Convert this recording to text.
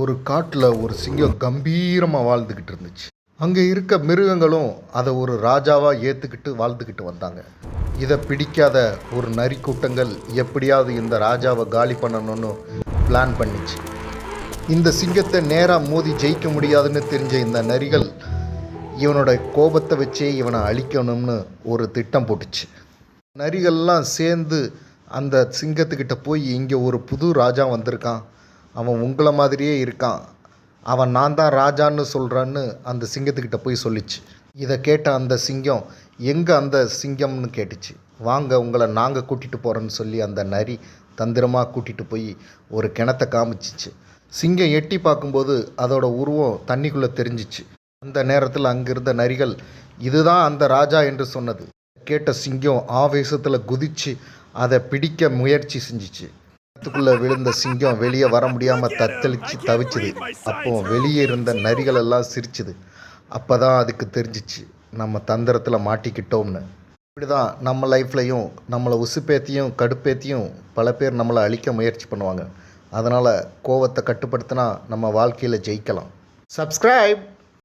ஒரு காட்டில் ஒரு சிங்கம் கம்பீரமாக வாழ்ந்துக்கிட்டு இருந்துச்சு. அங்கே இருக்க மிருகங்களும் அதை ஒரு ராஜாவாக ஏற்றுக்கிட்டு வாழ்ந்துக்கிட்டு வந்தாங்க. இதை பிடிக்காத ஒரு நரி கூட்டங்கள் எப்படியாவது இந்த ராஜாவை காலி பண்ணணும்னு பிளான் பண்ணிச்சு. இந்த சிங்கத்தை நேராக மோதி ஜெயிக்க முடியாதுன்னு தெரிஞ்ச இந்த நரிகள் இவனோட கோபத்தை வச்சே இவனை அழிக்கணும்னு ஒரு திட்டம் போட்டுச்சு. நரிகள்லாம் சேர்ந்து அந்த சிங்கத்துக்கிட்ட போய் இங்கே ஒரு புது ராஜா வந்திருக்கான். அவன் உங்களை மாதிரியே இருக்கான். அவன் நான் தான் ராஜான்னு சொல்கிறான்னு அந்த சிங்கத்துக்கிட்ட போய் சொல்லிச்சு. இதை கேட்ட அந்த சிங்கம் எங்கே அந்த சிங்கம்னு கேட்டுச்சு. வாங்க உங்களை நாங்கள் கூட்டிகிட்டு போகிறோன்னு சொல்லி அந்த நரி தந்திரமாக கூட்டிகிட்டு போய் ஒரு கிணத்தை காமிச்சிச்சு. சிங்கம் எட்டி பார்க்கும்போது அதோட உருவம் தண்ணிக்குள்ளே தெரிஞ்சிச்சு. அந்த நேரத்தில் அங்கிருந்த நரிகள் இதுதான் அந்த ராஜா என்று சொன்னது. கேட்ட சிங்கம் ஆவேசத்தில் குதித்து அதை பிடிக்க முயற்சி செஞ்சிச்சு. கிணத்துக்குள்ளே விழுந்த சிங்கம் வெளியே வர முடியாமல் தத்தளிச்சு தவிச்சுது. அப்போ வெளியே இருந்த நரிகள் எல்லாம் சிரிச்சுது. அப்போ தான் அதுக்கு தெரிஞ்சிச்சு நம்ம தந்திரத்தில் மாட்டிக்கிட்டோம்னு. இப்படி தான் நம்ம லைஃப்லையும் நம்மளை உசுப்பேத்தியும் கடுப்பேத்தியும் பல பேர் நம்மளை அழிக்க முயற்சி பண்ணுவாங்க. அதனால் கோவத்தை கட்டுப்படுத்தினா நம்ம வாழ்க்கையில் ஜெயிக்கலாம். சப்ஸ்கிரைப்!